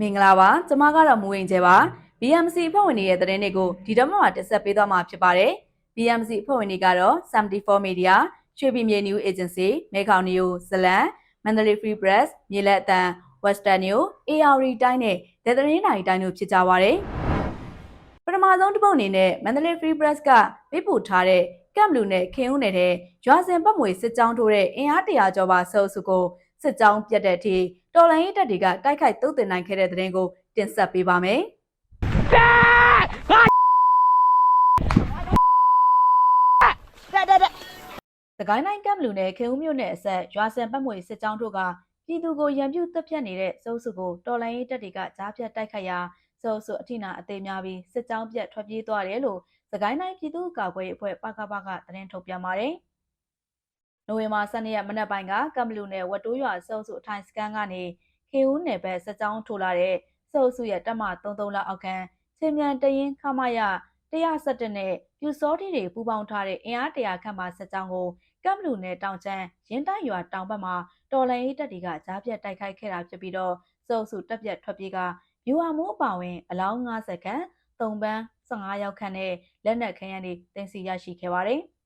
မင်္ဂလာပါကျမကတော့မူဝင်ကျဲပါ BMC အဖွဲ့ဝင်တွေရဲ့သတင်းတွေကိုဒီတော့မှတင်ဆက်ပေးသွားမှာဖြစ်ပါတယ် BMC အဖွဲ့ဝင်တွေကတော့74 Media ရွှေပြည်မြေ New Agency မဲခေါင် New ဇလန် Mandalay Free Press မြေလက်အတန် Western New AR တိုင်းနဲ့ဒေသရင်းနိုင်တိုင်းတို့ဖြစ်ကြပါတယ်ပထမဆုံးတစ်ပုတ်အနေနဲ့ Mandalay Free Press ကပေးပို့ထားတဲ့ကမ်ဘလူနဲ့ခင်ဦးနယ်တဲ့ရွာစင်ပတ်မွေစစ်ကြောင်းထိုးတဲ့အင်အားတရာကျော်ပါဆဲအုပ်စုကိုစစ်ကြောင်းပြတ်တဲ့အထိ တော်လိုင်းရေးတပ်တွေကတိုက်ခိုက်တုတ်တင်နိုင်ခဲ့တဲ့တဲ့ရင်ကိုတင်ဆက်ပေးပါမယ်။သကိုင်းတိုင်းကမ်ဘလူနဲ့ခင်ဦးမြို့နယ်အဆက်ရွာစင်ပတ်မွေစစ်ကြောင်းတို့ကပြည်သူကိုရန်ပြုတပ်ဖြတ်နေတဲ့စိုးစုကိုတော်လိုင်းရေးတပ်တွေကကြားဖြတ်တိုက်ခိုက်ရာစိုးစုအထိနာအသေးများပြီးစစ်ကြောင်းပြတ်ထွက်ပြေးသွားတယ်လို့သကိုင်းတိုင်းပြည်သူ့ကာကွယ်ရေးအဖွဲ့ပကပကသတင်းထုတ်ပြန်ပါတယ်။ နိုဝင်ဘာ12ရက်မနက်ပိုင်းကကမ်ဘလူနယ်ဝတ်တိုးရွာစိုးစုအထိုင်စကန်ကနေခေဦးနယ်ဘက်စစ်ကြောင်းထိုးလာတဲ့စိုးစုရဲ့တပ်မ33လောက်အောက်ခံချင်းမြန်တရင်ခမရ117နဲ့ပြူစောတိတွေပူးပေါင်းထားတဲ့အင်အားတရာခန့်မှစစ်ကြောင်းကိုကမ်ဘလူနယ်တောင်ချမ်းရင်းတိုက်ရွာတောင်ဘက်မှာတော်လန်ရေးတပ်တွေကကြားပြတ်တိုက်ခိုက်ခဲ့တာဖြစ်ပြီးတော့စိုးစုတပ်ပြတ်ထွက်ပြေးကယူဟာမိုးအပါဝင်အလောင်း90ခန့်၃ပန်း15ရောက်ခန့်နဲ့လက်နက်ခဲယမ်းတွေတင်စီရရှိခဲ့ပါတယ်။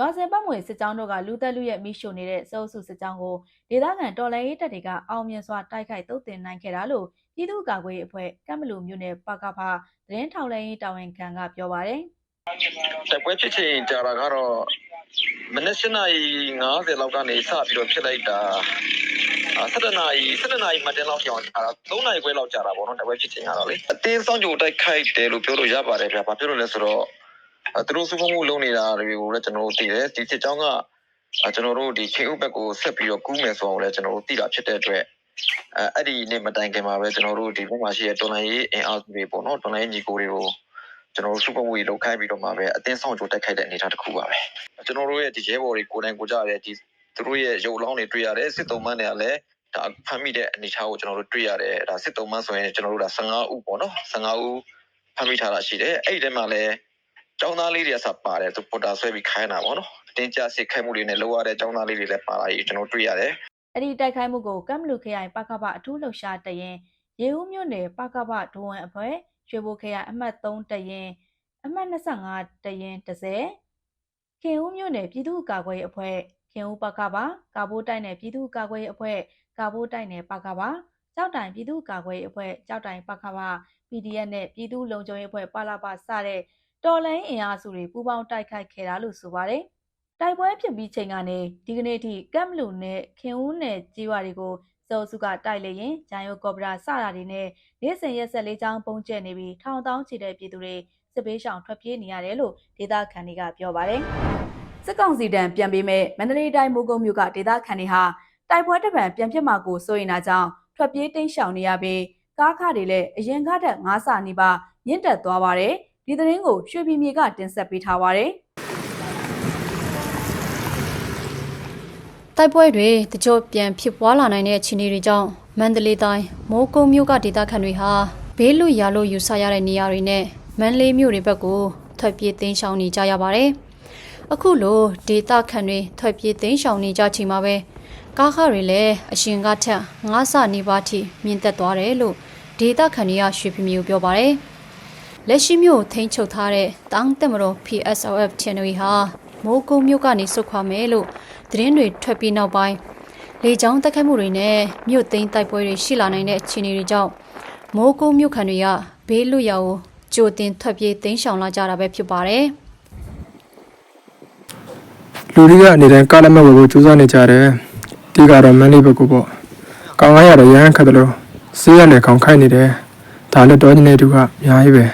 ရွာစင်ပတ်မွေစစ်ကြောင်းတို့ကလူသက်လူရဲ့မိရှို့နေတဲ့စအုပ်စုစစ်ကြောင်းကိုဒေသခံတော်လှန်ရေးတပ်တွေကအောင်မြင်စွာတိုက်ခိုက်တုတ်တင်နိုင်ခဲ့တာလို့ပြည်သူ့ကာကွယ်ရေးအဖွဲ့ကမ်ဘလူမြို့နယ်ပကဖသတင်းထောက်လိုင်းရေးတာဝန်ခံကပြောပါတယ်။တိုက်ပွဲဖြစ်ချိန်ကြာတာကတော့မနက်7နာရီ50လောက်ကနေစပြီးတော့ဖြစ်လိုက်တာ7နာရီ7နာရီမှတင်လောက်ပြောင်းကြာတာ3နာရီခွဲလောက်ကြာတာပေါ့နော်တိုက်ပွဲဖြစ်ချိန်ကတော့လေအတင်းဆောင်ကြိုတိုက်ခိုက်တယ်လို့ပြောလို့ရပါတယ်ဗျာဘာဖြစ်လို့လဲဆိုတော့ သူတို့စုဖုံမှုလုပ်နေတာတွေကိုလည်းကျွန်တော်တို့သိတယ်ဒီစစ်ကြောင်းကကျွန်တော်တို့ဒီချိန်ဥပက်ကိုဆက်ပြီးတော့ကူးမယ်ဆိုတော့လည်းကျွန်တော်တို့သိတာဖြစ်တဲ့အတွက်အဲအဲ့ဒီနေ့မတိုင်ခင်မှာပဲကျွန်တော်တို့ဒီဘက်မှာရှိတဲ့တော်လိုင်းရေးအင်အားစုတွေပေါ့နော်တော်လိုင်းရေးညီကိုတွေကိုကျွန်တော်တို့စုပုံမှုတွေလောက်ခိုင်းပြီးတော့မှပဲအတင်းဆောင်ကြိုတိုက်ခိုက်တဲ့အနေအထားတစ်ခုပါပဲကျွန်တော်တို့ရဲ့ဒီရဲဘော်တွေကိုယ်တိုင်ကိုကြရဲဒီသူတို့ရဲ့ရုပ်လောင်းတွေတွေ့ရတယ်စစ်တုံးမန်းတွေကလည်းဒါဖမ်းမိတဲ့အနေအထားကိုကျွန်တော်တို့တွေ့ရတယ်ဒါစစ်တုံးမန်းဆိုရင်ကျွန်တော်တို့ဒါ15ဦးပေါ့နော်15ဦးဖမ်းမိထားတာရှိတယ်အဲ့ဒီထဲမှာလည်း ကျောင်းသားလေးတွေအစပါတယ်သူပေါ်တာဆွဲပြီးခိုင်းတာပေါ့နော်အတင်းကျစစ်ခိုင်းမှုတွေနဲ့လောက်ရတဲ့ကျောင်းသားလေးတွေလည်းပါလာကြီးကျွန်တော်တွေ့ရတယ်အဲ့ဒီတိုက်ခိုက်မှုကိုကမ်ဘလူခရိုင်ပကပအထူးလှုပ်ရှားတရင်ရေဦးမြို့နယ်ပကပဒိုဝန်အဖွဲ့ရွှေဘိုခရိုင်အမှတ်3တရင်အမှတ်25တရင်30ခင်ဦးမြို့နယ်ပြည်သူ့ကာကွယ်ရေးအဖွဲ့ခင်ဦးပကပကာဘိုးတိုက်နယ်ပြည်သူ့ကာကွယ်ရေးအဖွဲ့ကာဘိုးတိုက်နယ်ပကပကြောက်တိုင်ပြည်သူ့ကာကွယ်ရေးအဖွဲ့ကြောက်တိုင်ပကပ PDF နဲ့ပြည်သူ့လုံခြုံရေးအဖွဲ့ပါလာပါစတဲ့ တော်လိုင်းအင်အားစုတွေပူးပေါင်းတိုက်ခိုက်ခဲ့တာလို့ဆိုပါတယ်။တိုက်ပွဲဖြစ်ပြီးချိန်ကနေဒီကနေ့ထိကမ်ဘလူနဲ့ခင်ဦးနယ်ကြီးဝါတွေကိုစောစုကတိုက်လေရင်ဂျန်ယိုကော်ပရာစတာတွေနဲ့နေ့စဉ်ရက်ဆက်လေးချောင်းပုံကျဲနေပြီးထောင်တောင်းချီတဲ့ပြည်သူတွေစစ်ပေးရှောင်ထွက်ပြေးနေရတယ်လို့ဒေသခံတွေကပြောပါတယ်။စစ်ကောင်စီတံပြန်ပေးမဲ့မန္တလေးတိုင်းမိုးကုတ်မြို့ကဒေသခံတွေဟာတိုက်ပွဲတစ်ပံပြန်ဖြစ်မှာကိုစိုးရင်တာကြောင့်ထွက်ပြေးတိမ်းရှောင်နေရပြီးကားခတွေလည်းအရင်ကထက်9ဆနီးပါးမြင့်တက်သွားပါတယ် ဒီသတင်းကိုရွှေပြည်မြေကတင်ဆက်ပေးထားပါတယ်တိုက်ပွဲတွေတကြို့ပြန်ဖြစ်ပွားလာနိုင်တဲ့အခြေအနေတွေကြောင့်မန္တလေးတိုင်းမိုးကုတ်မြို့ကဒေသခံတွေဟာဘေးလွတ်ရာလို့ယူဆရတဲ့နေရာတွေနဲ့မန္တလေးမြို့တွေဘက်ကိုထွက်ပြေးသိမ်းရှောင်နေကြရပါတယ်။အခုလိုဒေသခံတွေထွက်ပြေးသိမ်းရှောင်နေကြချိန်မှာပဲကားခတွေလည်းအရှင်ကထက်ငါးဆနီးပါးထိမြင့်တက်သွားတယ်လို့ဒေသခံတွေကရွှေပြမျိုးပြောပါတယ်။ လက်ရှိမြို့ထိန်းချုပ်ထားတဲ့တောင်တက်မတော် PSOF ချန်နယ်ဟာမိုးကုတ်မြို့ကနေစုခွာမယ်လို့သတင်းတွေထွက်ပြီးနောက်ပိုင်းလေကြောင်းတက်ခတ်မှုတွေနဲ့မြို့သိမ်းတိုက်ပွဲတွေရှိလာနိုင်တဲ့အခြေအနေတွေကြောင့်မိုးကုတ်မြို့ခံတွေကဘေးလွတ်ရာကိုကြိုတင်ထွက်ပြေးသိမ်းရှောင်လာကြတာပဲဖြစ်ပါတယ်။လူတွေကအနေနဲ့ကားလက်မှတ်ဝယ်ဖို့ကြိုးစားနေကြတယ်ဒီကတော့မန်းလေးဘက်ကိုပေါ့ကောင်းကားရတော့ရမ်းခတ်တယ်လို့စေးရလည်းခေါင်းခိုက်နေတယ်ဒါလည်းတော်နေတဲ့သူကအများကြီးပဲ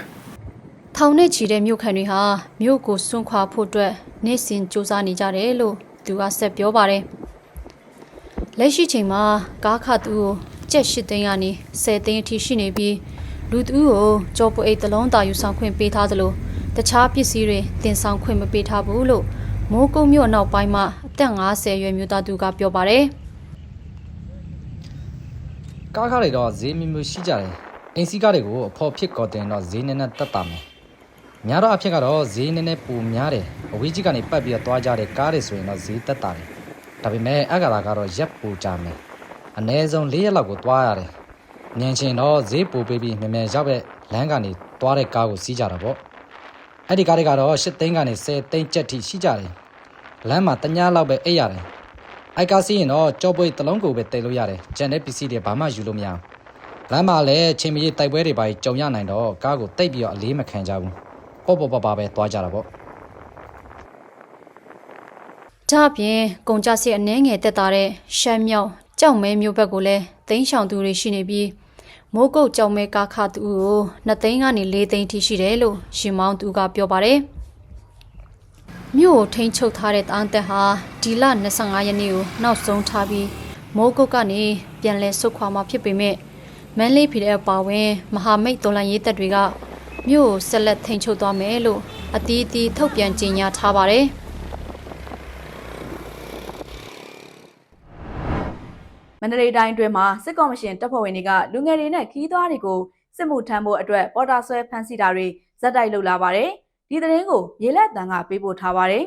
ထောင်နဲ့ချီတဲ့မြို့ခံတွေဟာမြို့ကိုစွန့်ခွာဖို့အတွက်နေ့စဉ်စူးစမ်းနေကြတယ်လို့သူကဆက်ပြောပါတယ်။လက်ရှိချိန်မှာကားခသူကိုကြက်၈သိန်းကနေ10သိန်းအထိရှိနေပြီးလူသူကိုကြောပွေအိတ်တစ်လုံးတာယူဆောင်ခွင့်ပေးထားသလိုတခြားပစ္စည်းတွေတင်ဆောင်ခွင့်မပေးထားဘူးလို့မိုးကုတ်မြို့အနောက်ပိုင်းမှာအသက်50ရွယ်မြို့သားသူကပြောပါတယ်။ကားကားတွေတော့ဈေးမျိုးမျိုးရှိကြတယ်အင်းစီကားတွေကိုအဖော်ဖြစ်ကော်တင်တော့ဈေးနည်းနည်းတက်တာမယ် များတော့အဖြစ်ကတော့ဈေးနည်းနည်းပိုများတယ်အဝေးကြီးကနေပတ်ပြီးတော့သွားကြတဲ့ကားတွေဆိုရင်တော့ဈေးတက်တာတယ်ဒါပေမဲ့အက္ခရာကတော့ရက်ပိုကြမယ်အနည်းဆုံး၄ရက်လောက်ကိုသွားရတယ်ညံချင်တော့ဈေးပိုပေးပြီးမြန်မြန်ရောက်ပဲလမ်းကနေသွားတဲ့ကားကိုစီးကြတာပေါ့အဲ့ဒီကားတွေကတော့၈သိန်းကနေ10သိန်းကျပ်ထိရှိကြတယ်လမ်းမှာတညလောက်ပဲအိပ်ရတယ်အိုက်ကားစီးရင်တော့ကြောပွေးတစ်လုံးကိုပဲတည်လို့ရတယ်ကျန်တဲ့ပစ္စည်းတွေဘာမှယူလို့မရဘူးလမ်းမှာလည်းချင်းမကြီးတိုက်ပွဲတွေပါကြုံရနိုင်တော့ကားကိုတိတ်ပြီးတော့အလေးမခံကြဘူး ပေါ့ပေါ့ပါပါပဲသွားကြတာပေါ့ဒါအပြင်ကုန်ကြစီအနှဲငယ်တက်တာတဲ့ရှမ်းမြောက်ကြောက်မဲမျိုးဘက်ကိုလည်းသိန်းဆောင်သူတွေရှိနေပြီးမိုးကုတ်ကြောက်မဲကားခသူကို2သိန်းကနေ4သိန်းထိရှိတယ်လို့ရှင်မောင်းသူကပြောပါတယ်မြို့ကိုထိန်းချုပ်ထားတဲ့တန်းတက်ဟာဒီလ25ရက်နေ့ကိုနောက်ဆုံးထားပြီးမိုးကုတ်ကနေပြန်လဲဆုတ်ခွာมาဖြစ်ပေမဲ့မန်လေးဖီတဲ့အပါဝင် မဟာမိတ်တော်လန်ရေးတပ်တွေက မြို့ကိုဆက်လက်ထိန်းချုပ်သွားမယ်လို့အတီးအတီးထုတ်ပြန်ကြေညာထားပါတယ်မန္တလေးတိုင်းအတွင်းမှာစစ်ကော်မရှင်တပ်ဖွဲ့ဝင်တွေကလူငယ်တွေနဲ့ခီးသွွားတွေကိုစစ်မှုထမ်းဖို့အတွက်ပေါ်တာဆွဲဖမ်းဆီးတာတွေဇက်တိုက်လုပ်လာပါတယ်။ဒီသတင်းကိုရေလက်တန်ကပေးပို့ထားပါတယ်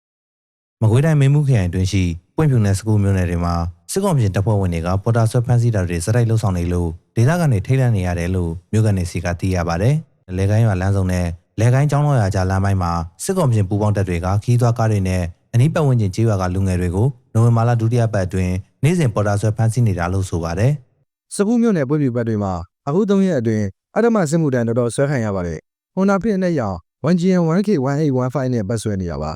။မကွေးတိုင်းမင်းမှုခရိုင်တွင်ရှိ ပွင့်ဖြူနယ်စကူမြို့နယ်တွေမှာစစ်ကောင်ပြင်တပ်ဖွဲ့ဝင်တွေကပေါ်တာဆွဲဖမ်းဆီးတာတွေစတိုက်လှုပ်ဆောင်နေလို့ဒေသခံတွေထိတ်လန့်နေရတယ်လို့မြို့ကန်နေစီကသိရပါတယ်။လေကိုင်းရွာလမ်းစုံနဲ့လေကိုင်းကျောင်းတော်ရွာကြားလမ်းပိုင်းမှာစစ်ကောင်ပြင်ပူးပေါင်းတပ်တွေကခီးသွွားကားတွေနဲ့အနီးပတ်ဝန်းကျင်ကျေးရွာကလူငယ်တွေကိုနိုဝင်ဘာလဒုတိယပတ်အတွင်းနေ့စဉ်ပေါ်တာဆွဲဖမ်းဆီးနေတာလို့ဆိုပါတယ်။စကူးမြို့နယ်ပွင့်ပြူဘက်တွေမှာအခု၃ရက်အတွင်းအဓမ္မစစ်မှုတန်းတော်တော်ဆွဲခံရပါတယ်။ဟွန်နာဖြစ်တဲ့ရောင် 1GN 1K 1815 နဲ့ပတ်ဆွဲနေရပါ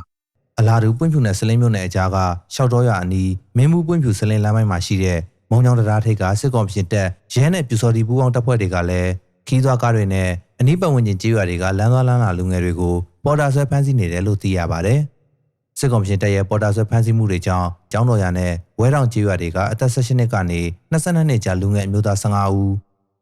အလာတူပွင့်ဖြူနယ်စလင်းမြို့နယ်အကြားကရှောက်တော်ရွာအနီးမင်းမှုပွင့်ဖြူစလင်းလမ်းပိုင်းမှာရှိတဲ့မုံညောင်တရားထိပ်ကစစ်ကောင်ပြင်တပ်ရဲနဲ့ပြူစော်ဒီပူးပေါင်းတပ်ဖွဲ့တွေကလည်းခီးသွွားကားတွေနဲ့အနီးပတ်ဝန်းကျင်ကျေးရွာတွေကလမ်းသွားလမ်းလာလူငယ်တွေကိုပေါ်တာဆွဲဖမ်းဆီးနေတယ်လို့သိရပါတယ်။စစ်ကောင်ပြင်တပ်ရဲ့ပေါ်တာဆွဲဖမ်းဆီးမှုတွေကြောင့်ကျောင်းတော်ရနဲ့ဝဲတောင်ကျေးရွာတွေကအသက်16နှစ်ကနေ22နှစ်ကြာလူငယ်အမျိုးသား15ဦး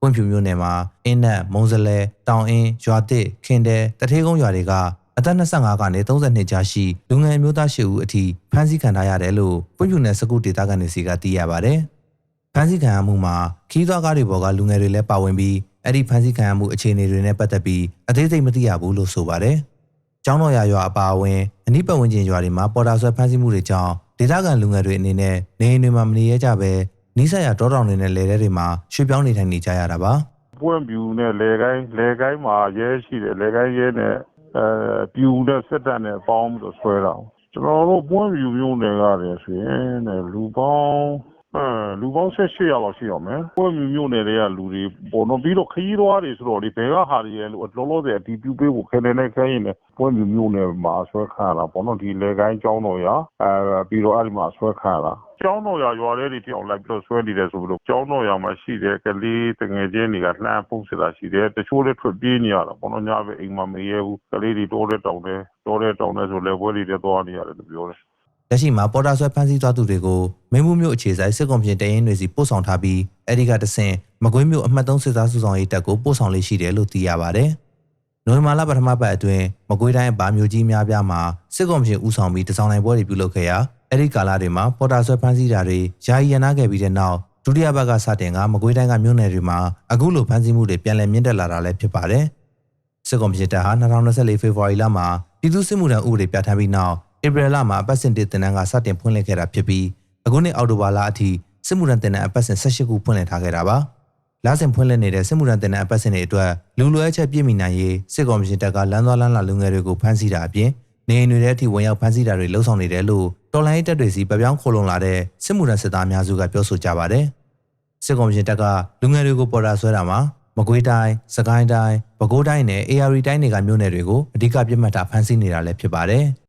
ပွင့်ဖြူမြို့နယ်မှာအင်းနက်မုံစလဲတောင်အင်းရွာတစ်ခင်တဲတထေးကုန်းရွာတွေက အသက်25ကနေ32ကြာရှိလူငယ်အမျိုးသား10ဦးအထိဖမ်းဆီးခံထားရတယ်လို့ပွင့်ဖြူနယ်စကုဒေတာကနေစီကသိရပါတယ်။ဖမ်းဆီးခံရမှုမှာခီးသွွားကားတွေပေါ်ကလူငယ်တွေလည်းပါဝင်ပြီးအဲ့ဒီဖမ်းဆီးခံရမှုအခြေအနေတွေနဲ့ပတ်သက်ပြီးအသေးစိတ်မသိရဘူးလို့ဆိုပါတယ်။ကျောင်းတော်ရရွာအပါအဝင်အနိပတ်ဝန်းကျင်ရွာတွေမှာပေါ်တာဆွဲဖမ်းဆီးမှုတွေကြောင့်ဒေသခံလူငယ်တွေအနေနဲ့နေအိမ်တွေမှာမနေရကြဘဲနီးစပ်ရာတောတောင်တွေနဲ့လယ်ထဲတွေမှာရွှေ့ပြောင်းနေထိုင်နေကြရတာပါ။ပွင့်ပြူနဲ့လေကိုင်းလေကိုင်းမှာရဲရှိတယ်လေကိုင်းရဲနဲ့ အဲပြူနဲ့စစ်တပ်နဲ့ပေါင်းပြီးတော့ဆွဲတာကျွန်တော်တို့ပွင့်ပြူမျိုးနယ်ကလည်းဆိုရင်တဲ့လူပေါင်း အဲလူပေါင်း18ယောက်လောက်ရှိအောင်မယ်ပွင့်ပြူမျိုးနယ်တွေကလူတွေပေါ်တော့ပြီးတော့ခရီးသွားတွေဆိုတော့ဒီဘယ်ကဟာတွေလဲလို့လောလောဆယ်အတီးပြူပေးဖို့ခဲနေနေခဲရင်လည်းပွင့်ပြူမျိုးနယ်မှာဆွဲခါတာပေါ့နော်ဒီလေကိုင်းကျောင်းတော်ရအဲပြီးတော့အဲ့ဒီမှာဆွဲခါတာကျောင်းတော်ရွာရွာလေးတွေတယောက်လိုက်ပြီးတော့ဆွဲနေတယ်ဆိုပြီးတော့ကျောင်းတော်ရွာမှာရှိတဲ့ကလေးတငယ်ချင်းတွေကလှမ်းဖုန်းစစ်တာရှိတယ်တချို့လည်းထွက်ပြေးနေရတာပေါ့နော်ညဘက်အိမ်မှာမရဲဘူးကလေးတွေတိုးတဲ့တောင်တဲ့တိုးတဲ့တောင်တဲ့ဆိုလည်းဘွဲတွေတက်သွားနေရတယ်လို့ပြောတယ် လက်ရှိမှာပေါ်တာဆွဲဖမ်းဆီးသွားသူတွေကိုမင်းမှုမျိုးအခြေဆိုင်စစ်ကောင်ပြင်တရင်တွေစီပို့ဆောင်ထားပြီးအဲဒီကတဆင့်မကွေးမျိုးအမှတ်3စစ်သားစုဆောင်ရေးတပ်ကိုပို့ဆောင်လေးရှိတယ်လို့သိရပါတယ်။နိုဝင်ဘာလပထမပတ်အတွင်းမကွေးတိုင်းအပါမျိုးကြီးများပြားမှာစစ်ကောင်ပြင်ဦးဆောင်ပြီးတစောင်းနိုင်ပွဲတွေပြုလုပ်ခဲ့ရာအဲဒီကာလတွေမှာပေါ်တာဆွဲဖမ်းဆီးတာတွေယာယီရနာခဲ့ပြီးတဲ့နောက်ဒုတိယဘက်ကစတင်ကမကွေးတိုင်းကမြို့နယ်တွေမှာအခုလိုဖမ်းဆီးမှုတွေပြန်လည်မြင့်တက်လာတာလည်းဖြစ်ပါတယ်။စစ်ကောင်ပြင်တပ်ဟာ2024ဖေဖော်ဝါရီလမှာပြည်သူ့စစ်မှုထမ်းဥပဒေပြဋ္ဌာန်းပြီးနောက် ဧပြီလမှာအပတ်စဉ်တစ်တင်တန်းကစတင်ဖွင့်လှစ်ခဲ့တာဖြစ်ပြီးအခုနှစ်အောက်တိုဘာလအထိစစ်မှုထမ်းတင်တန်းအပတ်စဉ်18ခုဖွင့်လှစ်ထားခဲ့တာပါ။လစဉ်ဖွင့်လှစ်နေတဲ့စစ်မှုထမ်းတင်တန်းအပတ်စဉ်တွေအတွက်လူလိုအပ်ချက်ပြည့်မီနိုင်ရေးစစ်ကောင်ရှင်တပ်ကလမ်းသွားလမ်းလာလူငယ်တွေကိုဖမ်းဆီးတာအပြင်နေအိမ်တွေထဲအထိဝင်ရောက်ဖမ်းဆီးတာတွေလှုံ့ဆော်နေတယ်လို့တော်လိုင်းရေးတပ်တွေစီပပြောင်းခိုလုံလာတဲ့စစ်မှုထမ်းစစ်သားအများစုကပြောဆိုကြပါတယ်။စစ်ကောင်ရှင်တပ်ကလူငယ်တွေကိုပေါ်တာဆွဲတာမှာမကွေးတိုင်း၊စကိုင်းတိုင်း၊ပဲခူးတိုင်းနဲ့ AR တိုင်းတွေကမြို့နယ်တွေကိုအဓိကပြစ်မှတ်ထားဖမ်းဆီးနေတာလည်းဖြစ်ပါတယ်။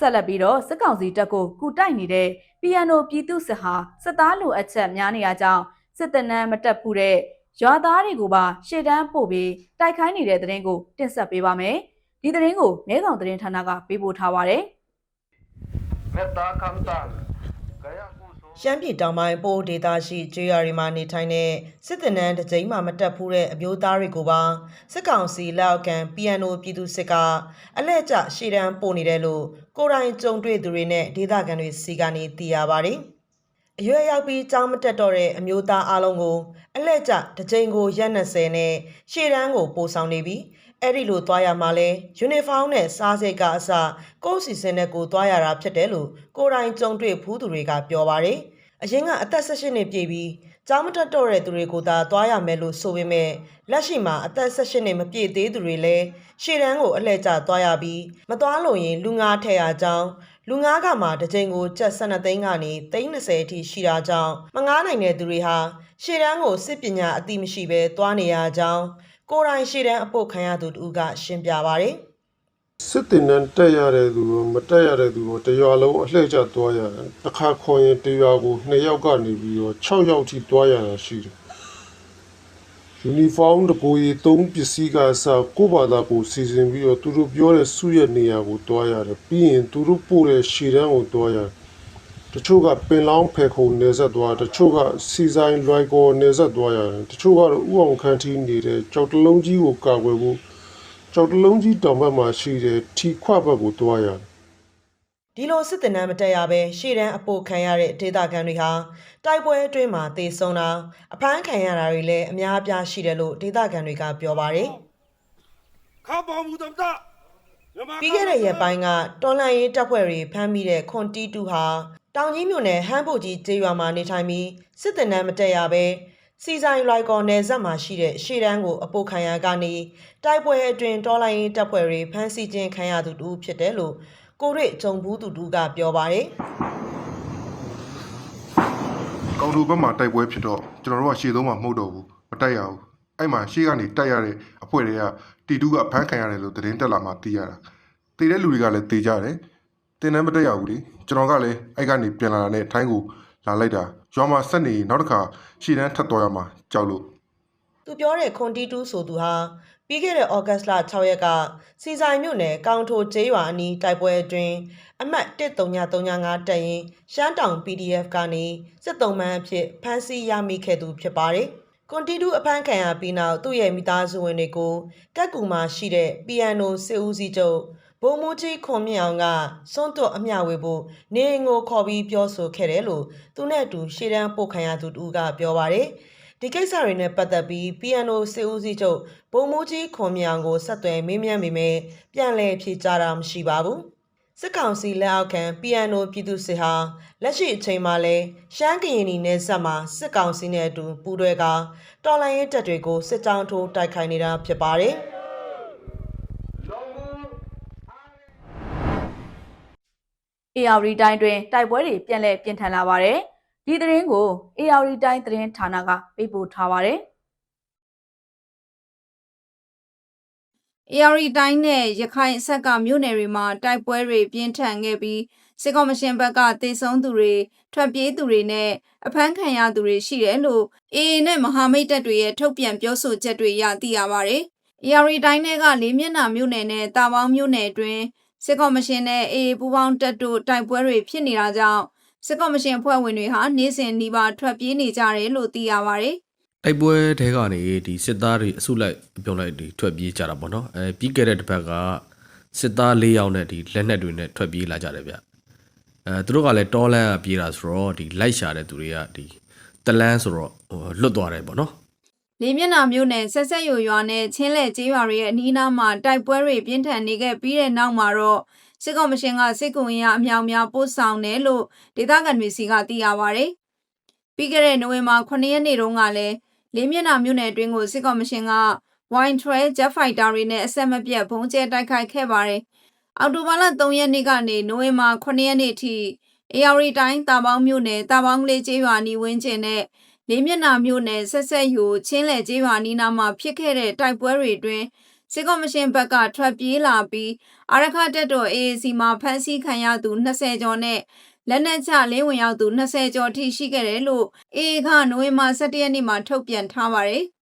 ဆက်လက်ပြီးတော့စစ်ကောင်စီတပ်ကိုကူတိုက်နေတဲ့ PNO ပြည်သူစစ်ဟာစစ်သားလိုအပ်ချက်များနေရကြောင်းစစ်တပ်နန်းမတက်ဘူးတဲ့ရွာသားတွေကိုပါရှေ့တန်းပို့ပြီးတိုက်ခိုင်းနေတဲ့တဲ့ရင်ကိုတင်ဆက်ပေးပါမယ်။ဒီတဲ့ရင်ကိုမဲဆောင်တဲ့ရင်ဌာနကပေးပို့ထားပါတယ်။မေတ္တာကံတန်ဂယကုသိုလ် ရှမ်းပြည်တောင်ပိုင်းပိုးဒေသရှိကျေးရွာတွေမှာနေထိုင်တဲ့စစ်တပ်နန်းတစ်ကြိမ်မှမတက်ဘူးတဲ့အမျိုးသားတွေကိုပါစစ်ကောင်စီလက်အောက်ခံ PNO ပြည်သူစစ်ကအလဲ့ကျရှေ့တန်းပို့နေတယ်လို့ကိုယ်တိုင်ကြုံတွေ့သူတွေနဲ့ဒေသခံတွေစီကနေသိရပါတယ်။အရွယ်ရောက်ပြီးကြောင်းမတက်တော့တဲ့အမျိုးသားအလုံးကိုအလဲ့ကျတစ်ကြိမ်ကိုရက်20နဲ့ရှေ့တန်းကိုပို့ဆောင်နေပြီး အဲ့ဒီလိုသွားရမှာလဲယူနီဖောင်းနဲ့စားစိတ်ကအစကိုယ့်စီစဉ်နဲ့ကိုသွားရတာဖြစ်တယ်လို့ကိုယ်တိုင်ကြုံတွေ့ဖူးသူတွေကပြောပါတယ်။အရင်ကအသက်18နှစ်ပြည့်ပြီးကြားမတက်တော့တဲ့သူတွေကိုသာသွားရမယ်လို့ဆိုပေမဲ့လက်ရှိမှာအသက်18နှစ်မပြည့်သေးသူတွေလည်းရှေ့တန်းကိုအလှည့်ကျသွားရပြီးမသွားလို့ရင်လူငါထည့်ရကြောင်းလူငါးကမှတစ်ချိန်ကိုကျပ်12သိန်းကနေ30အထိရှိတာကြောင့်မငားနိုင်တဲ့သူတွေဟာရှေ့တန်းကိုစစ်ပညာအသိမရှိဘဲသွားနေရကြောင်း ကိုယ်တိုင်ရှေ့တန်းအဖို့ခံရသူတူကရှင်းပြပါဗျ။စစ်တင်တန်းတက်ရတဲ့သူရောမတက်ရတဲ့သူရောတရွာလုံးအလှည့်ကျသွားရတယ်တစ်ခါခေါ်ရင်တရွာကို2ယောက်ကနေပြီးတော့6ယောက်ထိသွားရတာရှိတယ်ယူနီဖောင်းတကိုရီသုံးပစ္စည်းကအစကိုယ့်ဘာသာကိုစီစဉ်ပြီးတော့သူတို့ပြောတဲ့စုရဲ့နေရာကိုသွားရတယ်ပြီးရင်သူတို့ပို့တဲ့ရှည်တန်းကိုသွားရတယ် တချို့ကပင်လောင်းဖယ်ခုံနေဆက်သွားတချို့ကစီဆိုင်လွိုင်ကော်နေဆက်သွားရတယ်တချို့ကတော့ဥအောင်ခန်းတီးနေတဲ့ကြောက်တလုံးကြီးကိုကာကွယ်ဖို့ကျောက်တလုံးကြီးတောင်ဘက်မှာရှိတဲ့ထီခွဘက်ကိုတွားရတယ်ဒီလိုစစ်တပ်နန်းမတက်ရဘဲရှေ့တန်းအပို့ခံရတဲ့ဒေသခံတွေဟာတိုက်ပွဲအတွင်းမှာတေဆုံးတာအဖမ်းခံရတာတွေလည်းအများအပြားရှိတယ်လို့ဒေသခံတွေကပြောပါတယ်ပြီး ခဲ့တဲ့ရက်ပိုင်းကတော်လန်ရေးတပ်ဖွဲ့တွေဖမ်းမိတဲ့ခွန်တီတူဟာတောင်ကြီးမြို့နယ်ဟမ်းဖို့ကြီးကျေးရွာမှာနေထိုင်ပြီးစစ်တပ်နန်းမတက်ရဘဲစီဆိုင်လိုက်ကော်နယ်ဆက်မှာရှိတဲ့ရှေ့တန်းကိုအပို့ခံရကနေတိုက်ပွဲအတွင်းတော်လိုင်းရေးတပ်ဖွဲ့တွေဖမ်းဆီးခြင်းခံရသူတူဖြစ်တယ်လို့ကိုရစ်ဂျုံဘူးသူတူကပြောပါတယ်ကောင်တူဘက်မှာတိုက်ပွဲဖြစ်တော့ကျွန်တော်တို့ကရှေ့သုံးမှာမဟုတ်တော့ဘူးမတိုက်ရဘူး အဲ့မှာရှေ့ကနေတိုက်ရတဲ့အဖွဲ့တွေကတီတူကဖမ်းခံရတယ်လို့သတင်းတက်လာမှသိရတာတည်တဲ့လူတွေကလည်းတည်ကြတယ်တင်တန်းမတက်ရဘူးလေကျွန်တော်ကလည်းအဲ့ကနေပြန်လာတာနဲ့ထိုင်းကိုလာလိုက်တာရွာမှာဆက်နေနောက်တစ်ခါရှေ့တန်းထပ်သွားရမှာကြောက်လို့သူပြောတဲ့ခွန်တီတူဆိုသူဟာပြီးခဲ့တဲ့ဩဂတ်လ6ရက်ကစီဆိုင်မြို့နယ်ကောင်ထိုကျေးရွာအနီးတိုက်ပွဲအတွင်းအမှတ်13335တက်ရင်ရှမ်းတောင် PDF ကနေစစ်တုံးမှန်းအဖြစ်ဖမ်းဆီးရမိခဲ့သူဖြစ်ပါတယ်။ ကွန်တီတူအဖမ်းခံရပြီးနောက်သူ့ရဲ့မိသားစုဝင်တွေကိုကက်ကူမှာရှိတဲ့ PNO စစ်ဦးစီးချုပ်ဘုံမူကြီးခွန်မြင့်အောင်ကစွန့်တွတ်အမျှဝေဖို့နေအိမ်ကိုခေါ်ပြီးပြောဆိုခဲ့တယ်လို့သူနဲ့အတူရှေ့တန်းပို့ခံရသူတူကပြောပါတယ်။ဒီကိစ္စတွေနဲ့ပတ်သက်ပြီး PNO စစ်ဦးစီးချုပ်ဘုံမူကြီးခွန်မြောင်ကိုဆက်သွယ်မေးမြန်းပေမဲ့ပြန်လည်ဖြေကြားတာမရှိပါဘူး။ စစ်ကောင်စီလက်အောက်ခံ PNO ပြည်သူစစ်ဟာလက်ရှိအချိန်မှာလဲရှမ်းကရင်ပြည်နယ်ဆက်မှာစစ်ကောင်စီနဲ့အတူပူးတွဲကတော်လှန်ရေးတပ်တွေကိုစစ်ကြောင်းထိုးတိုက်ခိုက်နေတာဖြစ်ပါတယ်။ AR တိုင်းတွင်တိုက်ပွဲတွေပြန်လည်ပြင်းထန်လာပါတယ်။ဒီသတင်းကို AR တိုင်းသတင်းဌာနကပေးပို့ထားပါတယ်။ AR တိုင်းနဲ့ရခိုင်အဆက်ကမြို့နယ်တွေမှာတိုက်ပွဲတွေပြင်းထန်ခဲ့ပြီးစစ်ကော်မရှင်ဘက်ကတေဆုံးသူတွေထွက်ပြေးသူတွေနဲ့အဖမ်းခံရသူတွေရှိတယ်လို့ AA နဲ့မဟာမိတ်တပ်တွေရဲ့ထုတ်ပြန်ပြောဆိုချက်တွေရသိရပါတယ်။ AR တိုင်းတွေကလေးမျက်နှာမြို့နယ်နဲ့တာပေါင်းမြို့နယ်အတွင်းစစ်ကော်မရှင်နဲ့ AA ပူးပေါင်းတပ်တို့တိုက်ပွဲတွေဖြစ်နေတာကြောင့်စစ်ကော်မရှင်အဖွဲ့ဝင်တွေဟာနေ့စဉ်နှီးပါထွက်ပြေးနေကြတယ်လို့သိရပါတယ်။ တိုက်ပွဲတဲကနေဒီစစ်သားတွေအစုလိုက်ပြုံလိုက်ဒီထွက်ပြေးကြတာပေါ့နော်အဲပြီးခဲ့တဲ့တစ်ပတ်ကစစ်သား၄ယောက်နဲ့ဒီလက်နက်တွေနဲ့ထွက်ပြေးလာကြတယ်ဗျအဲသူတို့ကလည်းတောလန်းကပြေးတာဆိုတော့ဒီလိုက်ရှာတဲ့သူတွေကဒီတလန်းဆိုတော့ဟိုလွတ်သွားတယ်ပေါ့နော်လေးမျက်နှာမြို့နယ်ဆက်ဆက်ရွရွာနဲ့ချင်းလဲကျေးရွာတွေရဲ့အနီးအနားမှာတိုက်ပွဲတွေပြင်းထန်နေခဲ့ပြီးတဲ့နောက်မှာတော့စစ်ကောင်မရှင်ကစစ်ကူရင်အမြောက်များပို့ဆောင်တယ်လို့ဒေသခံတွေစီကသိရပါဗျ။ပြီးခဲ့တဲ့နိုဝင်ဘာ9ရက်နေ့တုန်းကလည်း လေးမျက်နှာမြို့နယ်အတွင်းကိုစစ်ကောင်မရှင်က Wine Trail Jet Fighter တွေနဲ့အဆက်မပြတ်ဘုံကျဲတိုက်ခိုက်ခဲ့ပါတယ်။အော်တိုဘာလ3ရက်နေ့ကနေနိုဝင်ဘာ9ရက်နေ့ထိ AR တိုင်းတာပေါင်းမြို့နယ်တာပေါင်းကလေးကျေးရွာနီးဝင်းကျင်နဲ့လေးမျက်နှာမြို့နယ်ဆက်ဆက်ယူချင်းလဲကျေးရွာနီးနားမှာဖြစ်ခဲ့တဲ့တိုက်ပွဲတွေအတွင်းစစ်ကော်မရှင်ဘက်ကထွက်ပြေးလာပြီးအာရခတက်တော် AAC မှာဖမ်းဆီးခံရသူ20ကျော်နဲ့ လက်နက်ချလင်းဝင်ရောက်သူ20ကျော်ထိရှိခဲ့တယ်လို့ AA ကနိုဝင်ဘာ17ရက်နေ့မှာထုတ်ပြန်ထားပါတယ်။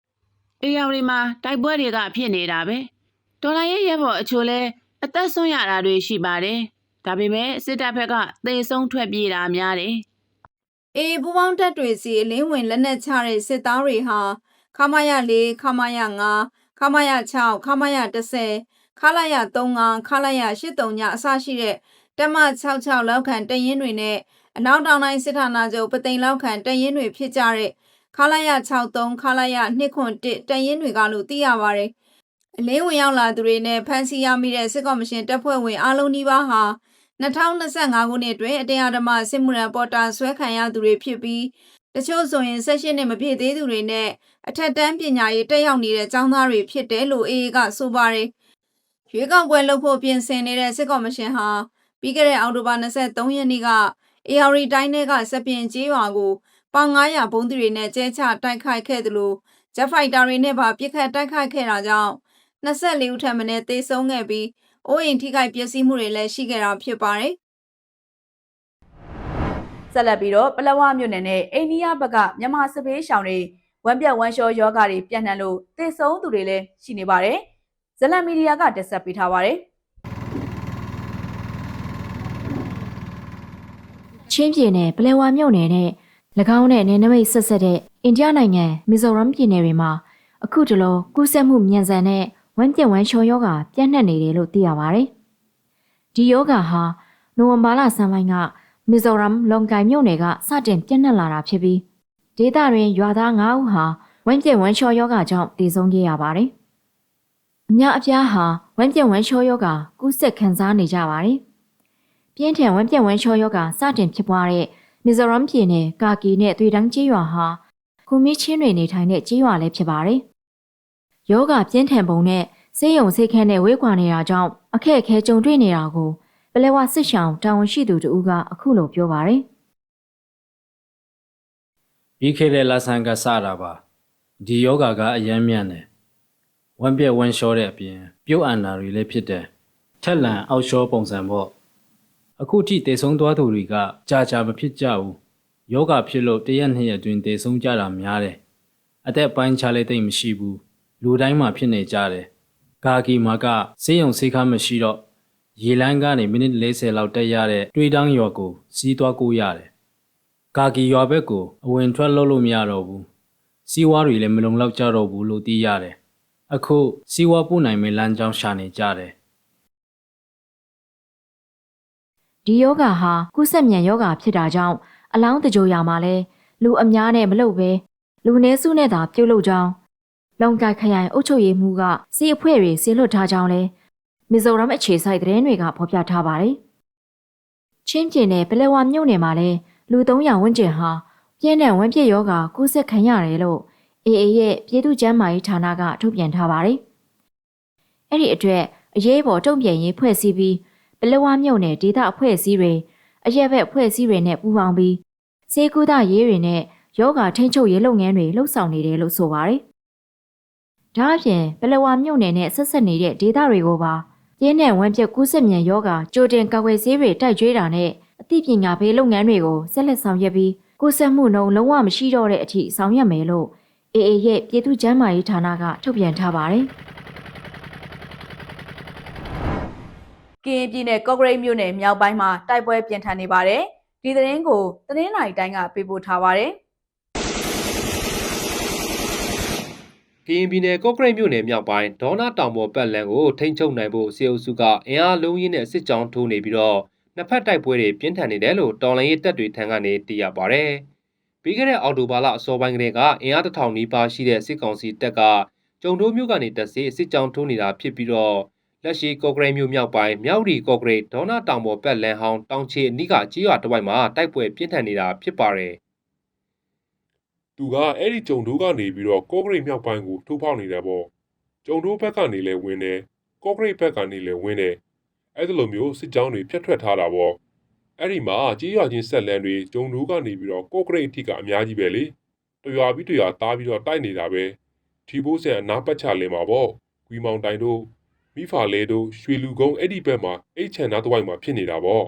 အေယာဝတီမှာတိုက်ပွဲတွေကဖြစ်နေတာပဲဒေါ်လာရဲ့ရဲဘော်အချို့လဲအသက်ဆုံးရတာတွေရှိပါတယ်ဒါပေမဲ့စစ်တပ်ဘက်ကသေဆုံးထွက်ပြေးတာများတယ်အေးပူပေါင်းတပ်တွေစီအလင်းဝင်လက်နက်ချတဲ့စစ်သားတွေဟာခမာယ၄ခမာယ5ခမာယ6ခမာယ10ခလာယ35ခလာယ83ညအစရှိတဲ့ တမ66လောက်ခံတရင်တွေနဲ့အနောက်တောင်တိုင်းစစ်ဌာနချုပ်ပသိမ်လောက်ခံတရင်တွေဖြစ်ကြတဲ့ခလာယ63ခလာယ201တရင်တွေကလို့သိရပါတယ်အလင်းဝင်ရောက်လာသူတွေနဲ့ဖမ်းဆီးရမိတဲ့စစ်ကော်မရှင်တပ်ဖွဲ့ဝင်အလုံးနီးပါးဟာ2025ခုနှစ်အတွင်းအတရားဓမ္မစစ်မှုရန်ပေါ်တာဆွဲခံရသူတွေဖြစ်ပြီးတချို့ဆိုရင်၁၈နှစ်မပြည့်သေးသူတွေနဲ့အထက်တန်းပညာရေးတက်ရောက်နေတဲ့ကျောင်းသားတွေဖြစ်တယ်လို့အေအေကဆိုပါတယ်။ရွေးကောက်ပွဲလုပ်ဖို့ပြင်ဆင်နေတဲ့စစ်ကော်မရှင်ဟာ ပြီးခဲ့တဲ့အောက်တိုဘာ23ရက်နေ့ကအေယာရီတိုင်းထဲကစပင်ကျေးရွာကိုပေါင်900ဘုံးသူတွေနဲ့ကျဲချတိုက်ခိုက်ခဲ့တယ်လို့ဂျက်ဖိုက်တာတွေနဲ့ပါပစ်ခတ်တိုက်ခိုက်ခဲ့တာကြောင့်24ဦးထပ်မံသေဆုံးခဲ့ပြီးအိုးအိမ်ထိခိုက်ပျက်စီးမှုတွေလည်းရှိခဲ့တာဖြစ်ပါတယ်။ဆက်လက်ပြီးတော့ပလဝမြို့နယ်နဲ့အိန္ဒိယဘက်ကမြန်မာစစ်ဘေးရှောင်တွေဝမ်ပြက်ဝမ်လျှောယောဂါတွေပြန့်နှံ့လို့သေဆုံးသူတွေလည်းရှိနေပါတယ်။ဇလန်မီဒီယာကတက်ဆက်ပေးထားပါတယ်။ ချင်းပြည်နယ်ပလဲဝါမြို့နယ်နဲ့၎င်းနဲ့နယ်နိမိတ်ဆက်ဆက်တဲ့အိန္ဒိယနိုင်ငံမီဇိုရမ်ပြည်နယ်တွေမှာအခုတလောကူးစက်မှုမြန်ဆန်တဲ့ဝမ်းပြက်ဝမ်းချော်ယောဂပြန့်နှံ့နေတယ်လို့သိရပါတယ်။ဒီယောဂဟာနိုဝင်ဘာလဆန်းပိုင်းကမီဇိုရမ်လွန်ကိုင်မြို့နယ်ကစတင်ပြန့်နှံ့လာတာဖြစ်ပြီးဒေသတွင်ရွာသား9ဦးဟာဝမ်းပြက်ဝမ်းချော်ယောဂကြောင့်တည်ဆုံးခဲ့ရပါတယ်။အများအပြားဟာဝမ်းပြက်ဝမ်းချော်ယောဂကူးစက်ခံစားနေကြပါတယ်။ ပြင်းထန်ဝမ်းပြက်ဝမ်းချော်ယောဂစတင်ဖြစ်ပွားတဲ့မီဇိုရမ်ပြည်နယ်ကာကီနဲ့သွေတန်းကျေးရွာဟာကူမီချင်းတွေနေထိုင်တဲ့ကျေးရွာလည်းဖြစ်ပါတယ်။ယောဂပြင်းထန်ပုံနဲ့ဆေးရုံဆေးခန်းနဲ့ဝေးကွာနေတာကြောင့်အခက်အခဲကြုံတွေ့နေတာကိုပလဲဝစစ်ဆောင်တာဝန်ရှိသူတို့ကအခုလိုပြောပါတယ်ပြီးခဲ့တဲ့လဆန်းကစတာပါဒီယောဂါကအယမ်းမြန့်တယ်ဝမ်းပြက်ဝမ်းလျှောတဲ့အပြင် ပြုတ်အန်နာတွေလည်းဖြစ်တယ်ထက်လန်အောက်လျှောပုံစံပေါ့ အခုထိတေဆုံးသွားသူတွေကကြာကြာမဖြစ်ကြဘူးယောဂါဖြစ်လို့တရက်နှစ်ရက်အတွင်းတေဆုံးကြတာများတယ်အသက်ပိုင်းခြားလေးသိမ့်မရှိဘူးလူတိုင်းမှာဖြစ်နေကြတယ်ကာကီမာကဆေးရုံဆေးခန်းမရှိတော့ရေလန်းကနေမိနစ်40လောက်တက်ရတဲ့တွေးတောင်းရော်ကိုစီးသွားကိုရတယ်ကာကီရွာဘက်ကိုအဝင်ထွက်လုပ်လို့မရတော့ဘူးစီးဝါးတွေလည်းမလုံလောက်ကြတော့ဘူးလို့သိရတယ်အခုစီးဝါးပို့နိုင်မယ့်လမ်းကြောင်းရှာနေကြတယ်။ ဒီယောဂဟာကုသမြန်ယောဂဖြစ်တာကြောင့်အလောင်းတကြိုရမှာလဲလူအများနဲ့မလုပ်ပဲလူနည်းစုနဲ့သာပြုတ်လုပ်ကြောင်းလုံကိုက်ခရိုင်အုပ်ချုပ်ရေးမှူးကစီအဖွဲ့တွေဆေလွတ်ထားကြောင်းလဲမီဇိုရမ်အခြေစိုက်သတင်းတွေကဖော်ပြထားပါတယ်။ချင်းပြည်နယ်ပလဲဝါမြို့နယ်မှာလဲလူ300ဝန်းကျင်ဟာပြင်းတဲ့ဝမ်းပြည့်ယောဂကုသခံရတယ်လို့အေအေရဲ့ပြည်သူ့ကျန်းမာရေးဌာနကထုတ်ပြန်ထားပါတယ်။အဲ့ဒီအတွက်အရေးပေါ်တုံ့ပြန်ရေးဖွဲ့စည်းပြီး ပလဝမြို့နယ်ဒေသအဖွဲ့အစည်းတွေအရက်ဘက်အဖွဲ့အစည်းတွေနဲ့ပူးပေါင်းပြီးစေကူဒရေးတွေနဲ့ယောဂထိန်းချုပ်ရေးလုပ်ငန်းတွေလှုပ်ဆောင်နေတယ်လို့ဆိုပါတယ်။ဒါအပြင်ပလဝမြို့နယ်နဲ့ဆက်ဆက်နေတဲ့ဒေသတွေကိုပါပြင်းတဲ့ဝမ်းပြက်ကူးစက်မြန်ယောဂကြိုတင်ကာကွယ်ဆေးတွေတိုက်ကြွေးတာနဲ့အသိပညာပေးလုပ်ငန်းတွေကိုဆက်လက်ဆောင်ရွက်ပြီးကူးစက်မှုနှုန်းလုံးဝမရှိတော့တဲ့အထိဆောင်ရွက်မယ်လို့အေအေရဲ့ပြည်သူ့ကျန်းမာရေးဌာနကထုတ်ပြန်ထားပါတယ်။ ကရင်ပြည်နယ်ကော့ကရိတ်မြို့နယ်မြောက်ပိုင်းမှာတိုက်ပွဲပြင်းထန်နေပါတယ်။ဒီသတင်းကိုသတင်းနိုင်တိုင်းကပေးပို့ထားပါတယ်ကရင်ပြည်နယ်ကော့ကရိတ်မြို့နယ်မြောက်ပိုင်းဒေါနာတောင်ပေါ်ပတ်လန်းကိုထိန်းချုပ်နိုင်ဖို့စေအုပ်စုကအင်အားလုံးရင်းနဲ့စစ်ကြောင်းထိုးနေပြီးတော့နှစ်ဖက်တိုက်ပွဲတွေပြင်းထန်နေတယ်လို့တော်လိုင်းရေးတပ်တွေထံကနေသိရပါဗျ။ပြီးခဲ့တဲ့အော်တိုဘာလအစောပိုင်းကတည်းကအင်အားတစ်ထောင်နီးပါးရှိတဲ့စစ်ကောင်စီတပ်ကကျုံတိုးမြို့ကနေတက်စီစစ်ကြောင်းထိုးနေတာဖြစ်ပြီးတော့ လက်ရှိကော့ကရိတ်မြို့မြောက်ပိုင်းမြောက်ရီကော့ကရိတ်ဒေါနာတောင်ပေါ်ပတ်လန်းဟောင်းတောင်ချေအနီးကကြေးရွာတစ်ဝိုက်မှာတိုက်ပွဲပြင်းထန်နေတာဖြစ်ပါတယ်။သူကအဲ့ဒီဂျုံတိုးကနေပြီးတော့ကော့ဂရိတ်မြောက်ပိုင်းကိုထိုးဖောက်နေတယ်ပေါ့ဂျုံတိုးဘက်ကနေလည်းဝင်တယ်ကော့ဂရိတ်ဘက်ကနေလည်းဝင်တယ်အဲ့ဒီလိုမျိုးစစ်ကြောင်းတွေဖြတ်ထွက်ထားတာပေါ့အဲ့ဒီမှာကြီးရွာချင်းဆက်လန်းတွေဂျုံတိုးကနေပြီးတော့ကော့ဂရိတ်အထိကအများကြီးပဲလေတရွာပြီးတရွာတားပြီးတော့တိုက်နေတာပဲထီဘိုးဆန်အနားပတ်ချလင်မှာပေါ့ဂွီမောင်တိုင်တို့ မိဖာလဲတို့ရွှေလူကုန်းအဲ့ဒီဘက်မှာအိတ်ချန်နာတစ်ဝိုက်မှာဖြစ်နေတာပေါ့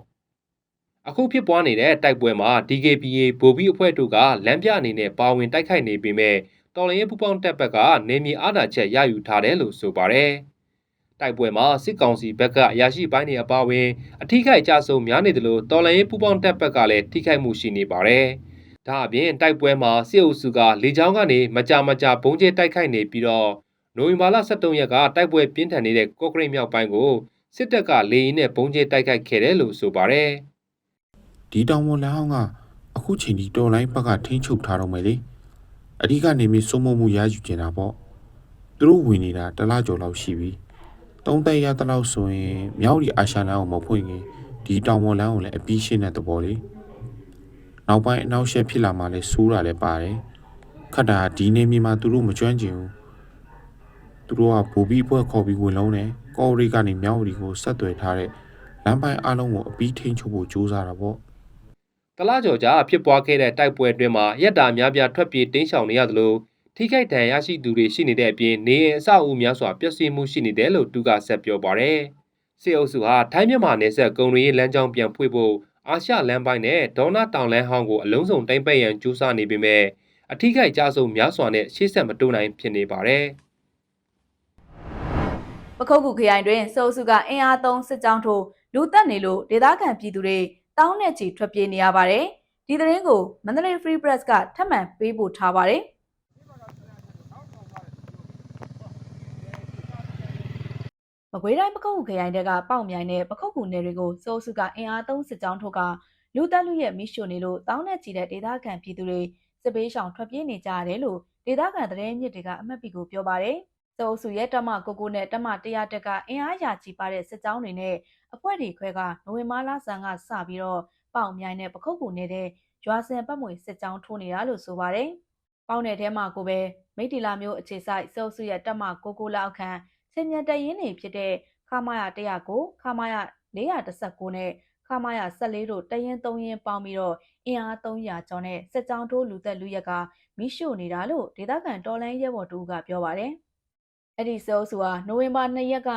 အခုဖြစ်ပွားနေတဲ့တိုက်ပွဲမှာ DKPA ဗိုလ်ပြီးအဖွဲ့တို့ကလမ်းပြအနေနဲ့ပါဝင်တိုက်ခိုက်နေပေမဲ့တော်လရင်ပူပေါင်းတပ်ဘက်ကနေမြေအာဏာချက်ရယူထားတယ်လို့ဆိုပါတယ်။တိုက်ပွဲမှာစစ်ကောင်စီဘက်ကအရာရှိပိုင်းတွေအပါအဝင်အထိခိုက်ကြဆုံးများနေတယ်လို့တော်လရင်ပူပေါင်းတပ်ဘက်ကလည်းထိခိုက်မှုရှိနေပါတယ်။ဒါအပြင်တိုက်ပွဲမှာစစ်အုပ်စုကလေကြောင်းကနေမကြာမကြာဘုံကျဲတိုက်ခိုက်နေပြီးတော့ နိုဝင်ဘာလ23ရက်ကတိုက်ပွဲပြင်းထန်နေတဲ့ကော့ကရိတ်မြောက်ပိုင်းကိုစစ်တပ်ကလေရင်နဲ့ဘုံကျဲတိုက်ခိုက်ခဲ့တယ်လို့ဆိုပါတယ်။ဒီတောင်ပေါ်လမ်းဟောင်းကအခုချိန်ဒီတော်လိုင်းဘက်ကထိန်းချုပ်ထားတော့မယ်လေအဓိကနေမီစိုးမိုးမှုရယူကျင်တာပေါ့သူတို့ဝင်နေတာတစ်လကျော်လောက်ရှိပြီတုံးတက်ရတဲ့လောက်ဆိုရင်မြောက်ဒီအာရှလမ်းကိုမဖွင့်ခင်ဒီတောင်ပေါ်လမ်းကိုလည်းအပြီးရှင်းတဲ့သဘောလေနောက်ပိုင်းအနောက်ရှက်ဖြစ်လာမှလည်းဆိုးတာလည်းပါတယ်ခတ်တာဒီနေမြေမှာသူတို့မကျွမ်းကျင်ဘူး သူတို့ကဘူပြီးပွဲခေါ်ပြီးဝင်လုံးတယ်ကော်ရီကနေမြောက်ရီကိုဆက်သွယ်ထားတဲ့လမ်းပိုင်းအလုံးကိုအပြီးထိန်းချုပ်ဖို့ကြိုးစားတာပေါ့တလားကျော်ကြာဖြစ်ပွားခဲ့တဲ့တိုက်ပွဲအတွင်းမှာရက်တာများပြားထွက်ပြေးတင်းရှောင်နေရသလိုထိခိုက်ဒဏ်ရာရရှိသူတွေရှိနေတဲ့အပြင်နေအိမ်အဆောက်အဦများစွာပျက်စီးမှုရှိနေတယ်လို့သူကဆက်ပြောပါတယ်။စစ်အုပ်စုဟာထိုင်းမြန်မာနယ်စပ်ကုံရီလမ်းကြောင်းပြန်ဖွင့်ဖို့အာရှလမ်းပိုင်းနဲ့ဒေါနာတောင်လမ်းဟောင်းကိုအလုံးစုံတိုင်းပိတ်ရန်ကြိုးစားနေပေမဲ့အထိခိုက်ကြဆုံးများစွာနဲ့ရှေ့ဆက်မတိုးနိုင်ဖြစ်နေပါတယ်။ ပခုတ်ကူခရိုင်တွင်စိုးစုကအင်အားသုံးစစ်ကြောင်းထိုးလူတက်နေလို့ဒေသခံပြည်သူတွေတောင်းနဲ့ချီထွက်ပြေးနေရပါတယ်။ဒီသတင်းကိုမန္တလေး Free Press ကထပ်မံပေးပို့ထားပါတယ်။မကွေးတိုင်းပခုတ်ကူခရိုင်တဲကပေါက်မြိုင်နဲ့ပခုတ်ကူနယ်တွေကိုစိုးစုကအင်အားသုံးစစ်ကြောင်းထိုးကလူတက်လူရဲ့မိရှုနေလို့တောင်းနဲ့ချီတဲ့ဒေသခံပြည်သူတွေစစ်ပေးရှောင်ထွက်ပြေးနေကြရတယ်လို့ဒေသခံသတင်းမြစ်တွေက အမှတ်ပြီးကိုပြောပါတယ်။ စိုးစုရဲ့တမကိုကိုနဲ့တမ100တက်ကအင်အားရာကြီးပါတဲ့စစ်ကြောင်းတွေနဲ့အဖွဲ့တွေခွဲကနိုဝင်ဘာလဆန်းကစပြီးတော့ပေါင်မြိုင်နဲ့ပခုတ်ကူနေတဲ့ရွာစင်ပတ်မွေစစ်ကြောင်းထိုးနေတာလို့ဆိုပါတယ်။ပေါင်နယ်ထဲမှာကိုပဲမိတ္တီလာမျိုးအခြေဆိုင်စိုးစုရဲ့တမကိုကိုလောက်ခန့်စင်မြတ်တရင်နေဖြစ်တဲ့ခမာယာ109ခမာယာ419နဲ့ခမာယာ14တို့တရင်3ရင်ပေါင်းပြီးတော့အင်အား300ကျော်နဲ့စစ်ကြောင်းထိုးလူသက်လူရက်ကမိရှို့နေတာလို့ဒေသခံတော်လိုင်းရဲဘော်တူကပြောပါတယ်။ အဲ့ဒီစေအုပ်စုဟာနိုဝင်ဘာ2ရက်က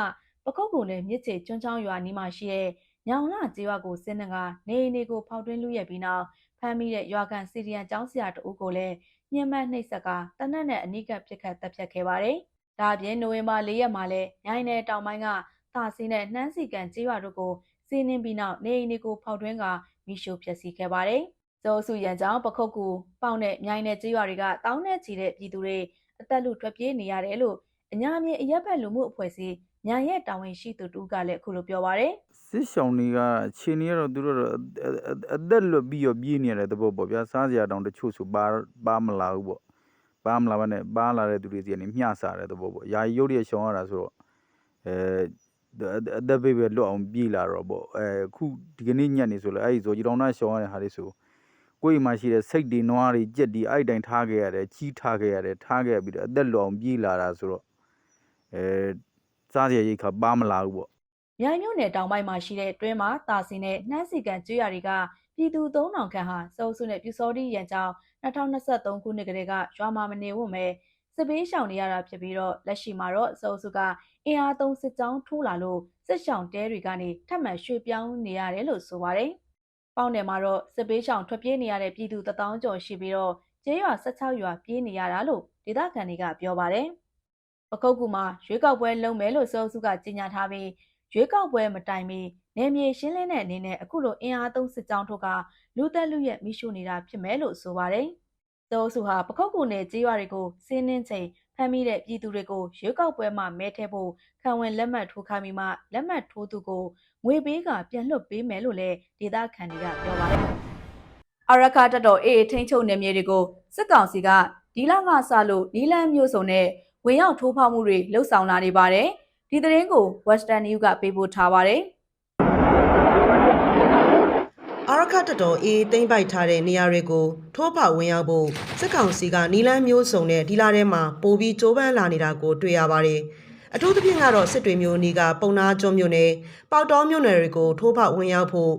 ပခုတ်ကူနဲ့မြစ်ချေကျွန်းချောင်းရွာနီးမှာရှိတဲ့ညောင်လာကျေးရွာကိုဆင်းနေကနေအိမ်တွေကိုဖောက်တွင်းလူရက်ပြီးနောက်ဖမ်းမိတဲ့ရွာကန်စီရီယန်ကျောင်းဆရာတဦးကိုလည်းညှဉ်းပန်းနှိပ်စက်ကတနက်နဲ့အနိကပစ်ခတ်တပ်ဖြတ်ခဲ့ပါတယ်။ဒါအပြင်နိုဝင်ဘာ4ရက်မှာလည်းညိုင်းနယ်တောင်ပိုင်းကသာစီနဲ့နှမ်းစီကန်ကျေးရွာတို့ကိုစီးနှင်းပြီးနောက်နေအိမ်တွေကိုဖောက်တွင်းကမိရှို့ဖျက်ဆီးခဲ့ပါတယ်။စေအုပ်စုရန်ကြောင့်ပခုတ်ကူပေါက်နဲ့မြိုင်းနယ်ကျေးရွာတွေကတောင်းနဲ့ချီတဲ့ပြည်သူတွေအသက်လူထွက်ပြေးနေရတယ်လို့ အညာမြေအရက်ဘက်လူမှုအဖွဲ့အစည်းညာရဲ့တာဝန်ရှိသူတူကလည်းအခုလိုပြောပါရယ်စစ်ရှောင်းတွေကခြေနေရတော့သူတို့တော့အသက်လွတ်ပြီးတော့ပြေးနေရတဲ့သဘောပေါ့ဗျာစားစရာတောင်တချို့ဆိုပါပါမလာဘူးပေါ့ပါမလာဘဲနဲ့ပါလာတဲ့သူတွေစီကနေမျှစားတဲ့သဘောပေါ့ယာယီရုပ်ရရှောင်းရတာဆိုတော့အဲအသက်ဘေးပဲလွတ်အောင်ပြေးလာတော့ပေါ့အဲခုဒီကနေ့ညနေဆိုလဲအဲ့ဒီဆိုကြီးတောင်သားရှောင်းရတဲ့ဟာတွေဆိုကိုယ်အိမ်မှာရှိတဲ့စိတ်တွေနွားတွေကြက်တွေအဲ့တိုင်းထားခဲ့ရတယ်ချီးထားခဲ့ရတယ်ထားခဲ့ပြီးတော့အသက်လွတ်အောင်ပြေးလာတာဆိုတော့ အဲစားစရာရိတ်ခါပါမလာဘူးပေါ့မြိုင်မြို့နယ်တောင်ပိုင်းမှာရှိတဲ့တွင်းမှာတာစီနဲ့နှမ်းစီကန်ကျွော်တွေကပြည်သူ3000ခန့်ဟာစုံစုနဲ့ပြူစောတိရန်ကြောင်း2023ခုနှစ်ကတည်းကရွာမှာမနေဝတ်မဲ့စစ်ပေးရှောင်နေရတာဖြစ်ပြီးတော့လက်ရှိမှာတော့စုံစုကအင်အားသုံးစစ်ကြောင်းထိုးလာလို့စစ်ရှောင်တဲတွေကနေထပ်မံရွှေ့ပြောင်းနေရတယ်လို့ဆိုပါတယ်။ပေါင်းနယ်မှာတော့စစ်ပေးရှောင်ထွက်ပြေးနေရတဲ့ပြည်သူ1000ကျော်ရှိပြီးတော့ကျေးရွာ16ရွာပြေးနေရတာလို့ဒေသခံတွေကပြောပါတယ်။ ပကုတ်ကူမှာရွေးကောက်ပွဲလုပ်မယ်လို့စုံစုကကြေညာထားပြီးရွေးကောက်ပွဲမတိုင်မီနယ်မြေရှင်းလင်းတဲ့အနေနဲ့အခုလိုအင်အားသုံးစစ်ကြောင်းထုတ်ကလူသက်လူရက်မိရှုနေတာဖြစ်မယ်လို့ဆိုပါတယ်။သောစုဟာပခုတ်ကူနယ်ကြေးရွာတွေကိုစင်းနှင်းချိန်ဖမ်းမိတဲ့ပြည်သူတွေကိုရွေးကောက်ပွဲမှာမဲထည့်ဖို့ခံဝင်လက်မှတ်ထိုးခိုင်းပြီးမှလက်မှတ်ထိုးသူကိုငွေပေးကပြန်လွှတ်ပေးမယ်လို့လည်းဒေသခံတွေကပြောပါတယ်။အရခတက်တော်အေးထိန်ချုပ်နယ်မြေတွေကိုစစ်ကောင်စီကဒီလကစလို့နီလန်းမျိုးစုံနဲ့ ဝင်ရောက်ထိုးဖောက်မှုတွေလှုပ်ဆောင်လာနေပါတယ်။ဒီသတင်းကို Western News ကပေးပို့ထားပါတယ်။အာရခတတော်အေးသိမ့်ပိုက်ထားတဲ့နေရာတွေကိုထိုးဖောက်ဝင်ရောက်ဖို့စစ်ကောင်စီကနီလန်းမျိုးစုံနဲ့ဒီလာထဲမှာပိုပြီးကြိုးပမ်းလာနေတာကိုတွေ့ရပါတယ်။အထူးသဖြင့်ကတော့စစ်တွေမျိုးနီးကပုံနာကျွန်းမျိုးနဲ့ပေါတော်မျိုးနယ်တွေကိုထိုးဖောက်ဝင်ရောက်ဖို့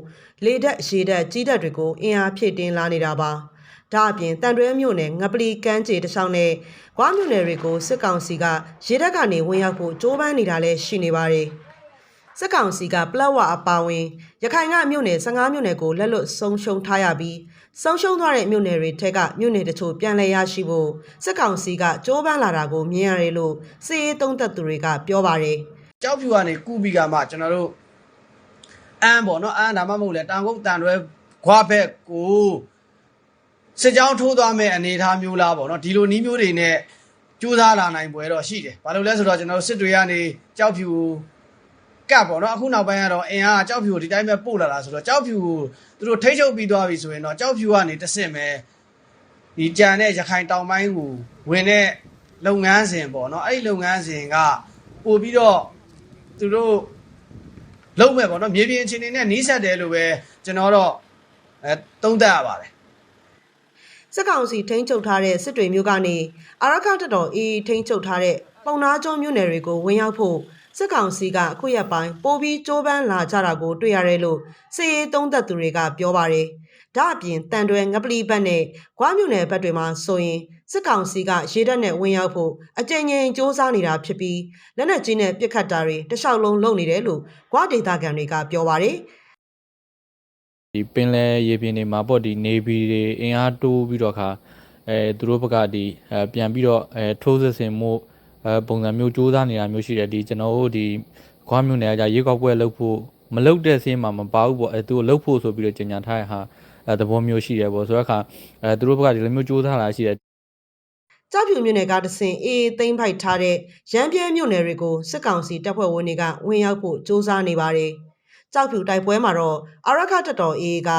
လေတက်ရေတက်ကြီးတက်တွေကိုအင်အားဖြည့်တင်းလာနေတာပါ။ ဒါအပြင်တန်တွဲမြို့နယ်ငပလီကမ်းခြေတစ်ချောင်းနဲ့ဂွားမြို့နယ်တွေကိုစစ်ကောင်စီကရေတက်ကနေဝင်ရောက်ဖို့ကြိုးပမ်းနေတာလည်းရှိနေပါတယ်။စစ်ကောင်စီကပလက်ဝအပါဝင်ရခိုင်ကမြို့နယ်15မြို့နယ်ကိုလက်လွတ်ဆုံးရှုံးထားရပြီးဆုံးရှုံးသွားတဲ့မြို့နယ်တွေထက်ကမြို့နယ်တချို့ပြန်လည်ရရှိဖို့စစ်ကောင်စီကကြိုးပမ်းလာတာကိုမြင်ရတယ်လို့စစ်ရေးသုံးသက်သူတွေကပြောပါတယ်ကြောက်ဖြူကနေကူပြီးကမှကျွန်တော်တို့အမ်းပေါ့နော်အမ်းဒါမှမဟုတ်လဲတန်ကုတ်တန်တွဲခွာဘက်ကို စစ်ကြောင်းထိုးသွားမဲ့အနေအထားမျိုးလားပေါ့နော်ဒီလိုနီးမျိုးတွေနဲ့ကြိုးစားလာနိုင်ပွဲတော့ရှိတယ်ဘာလို့လဲဆိုတော့ကျွန်တော်တို့စစ်တွေကနေကြောက်ဖြူကပ်ပေါ့နော်အခုနောက်ပိုင်းကတော့အင်အားကကြောက်ဖြူကိုဒီတိုင်းပဲပို့လာတာဆိုတော့ကြောက်ဖြူကိုသူတို့ထိတ်ချုပ်ပြီးသွားပြီဆိုရင်တော့ကြောက်ဖြူကနေတဆင့်ပဲဒီကြံတဲ့ရခိုင်တောင်ပိုင်းကိုဝင်တဲ့လုပ်ငန်းစဉ်ပေါ့နော်အဲ့ဒီလုပ်ငန်းစဉ်ကပို့ပြီးတော့သူတို့လုံးမဲ့ပေါ့နော်မြေပြင်အခြေအနေနဲ့နီးစပ်တယ်လို့ပဲကျွန်တော်တော့အဲသုံးသပ်ရပါတယ် စစ်ကောင်စီထိန်းချုပ်ထားတဲ့စစ်တွေမျိုးကနေအာရခတပ်တော်အေးထိန်းချုပ်ထားတဲ့ပုံနာကျုံမြို့နယ်တွေကိုဝင်ရောက်ဖို့စစ်ကောင်စီကအခုရက်ပိုင်းပိုပြီးကြိုးပမ်းလာကြတာကိုတွေ့ရတယ်လို့စစ်ရေးသုံးသက်သူတွေကပြောပါတယ်။ဒါအပြင်တန်တွဲငပလီဘက်နဲ့ဂွားမြို့နယ်ဘက်တွေမှာဆိုရင်စစ်ကောင်စီကရေတပ်နဲ့ဝင်ရောက်ဖို့အကြိမ်ကြိမ်စ조사နေတာဖြစ်ပြီးလက်နက်ကြီးနဲ့ပစ်ခတ်တာတွေတခြားလုံးလုပ်နေတယ်လို့ဂွားဒေသခံတွေကပြောပါတယ်။ ဒီပင်လယ်ရေပြင်တွေမှာပေါ့ဒီ navy တွေအင်အားတိုးပြီးတော့ခါအဲသူတို့ဘက်ကဒီအဲပြန်ပြီးတော့အဲထိုးစစ်ဆင်မှုအဲပုံစံမျိုးစူးစမ်းနေတာမျိုးရှိတယ်ဒီကျွန်တော်တို့ဒီခွားမျိုးနယ်ကじရေကောက်ပွဲလုပ်ဖို့မလုပ်တဲ့စင်းမှာမပါဘူးပေါ့အဲသူတို့လုပ်ဖို့ဆိုပြီးတော့ကြေညာထားတဲ့ဟာအဲသဘောမျိုးရှိတယ်ပေါ့ဆိုတော့ခါအဲသူတို့ဘက်ကဒီလိုမျိုးစူးစမ်းလာရှိတယ် ကြောက်ဖြူမြို့နယ်ကတဆင်အေးသိမ့်ဖိုက်ထားတဲ့ရမ်းပြဲမြို့နယ်တွေကိုစစ်ကောင်စီတပ်ဖွဲ့ဝင်တွေကဝင်ရောက်ဖို့စ조사နေပါတယ်။ ကြောက်ဖြူတိုက်ပွဲမှာတော့အာရခတပ်တော်အေးက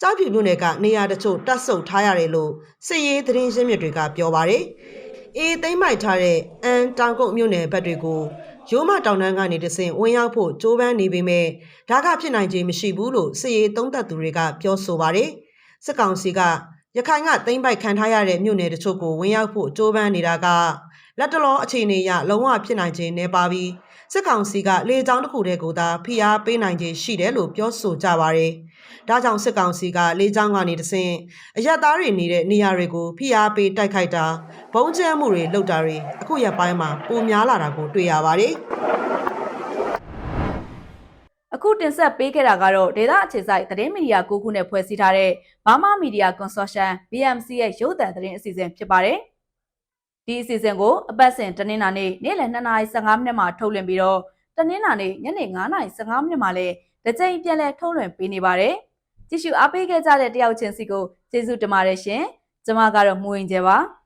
ကြောက်ဖြူမြို့နယ်ကနေရာတချို့တပ်ဆုပ်ထားရတယ်လို့စစ်ရေးသတင်းရင်းမြစ်တွေကပြောပါတယ်။အေးသိမ့်မိုက်ထားတဲ့အန်တောင်ကုတ်မြို့နယ်ဘက်တွေကိုရိုးမတောင်တန်းကနေတဆင်ဝင်ရောက်ဖို့ကြိုးပမ်းနေပေမဲ့ဒါကဖြစ်နိုင်ခြေမရှိဘူးလို့စစ်ရေးသုံးသပ်သူတွေကပြောဆိုပါတယ်။စစ်ကောင်စီက ရခိုင်ကသိမ့်ပိုက်ခံထားရတဲ့မြို့နယ်တချို့ကိုဝင်ရောက်ဖို့ကြိုးပမ်းနေတာကလက်တလောအခြေအနေအရလုံးဝဖြစ်နိုင်ခြင်းနေပါပြီးစစ်ကောင်စီကလေကြောင်းတစ်ခုတည်းကိုသာဖိအားပေးနိုင်ခြင်းရှိတယ်လို့ပြောဆိုကြပါရယ်။ဒါကြောင့်စစ်ကောင်စီကလေကြောင်းကနေတဆင့်အရက်သားတွေနေတဲ့နေရာတွေကိုဖိအားပေးတိုက်ခိုက်တာဘုံကျဲမှုတွေလုပ်တာတွေအခုရက်ပိုင်းမှာပိုများလာတာကိုတွေ့ရပါတယ်။ အခုတင်ဆက်ပေးခဲ့တာကတော့ဒေတာအခြေစိုက်သတင်းမီဒီယာ၉ခုနဲ့ဖွဲ့စည်းထားတဲ့ Burma Media Consortium BMC ရဲ့ရုပ်သံသတင်းအစီအစဉ်ဖြစ်ပါတယ်။ဒီအစီအစဉ်ကိုအပတ်စဉ်တနင်္လာနေ့နေ့လယ်2:15မိနစ်မှာထုတ်လွှင့်ပြီးတော့တနင်္လာနေ့ညနေ9:15မိနစ်မှာလည်းတစ်ကြိမ်ပြန်လည်ထုတ်လွှင့်ပေးနေပါတယ်။ကြည့်ရှုအားပေးခဲ့ကြတဲ့တယောက်ချင်းစီကိုကျေးဇူးတင်ပါတယ်ရှင်။ကျွန်မကတော့မူဝင်ကျဲပါ။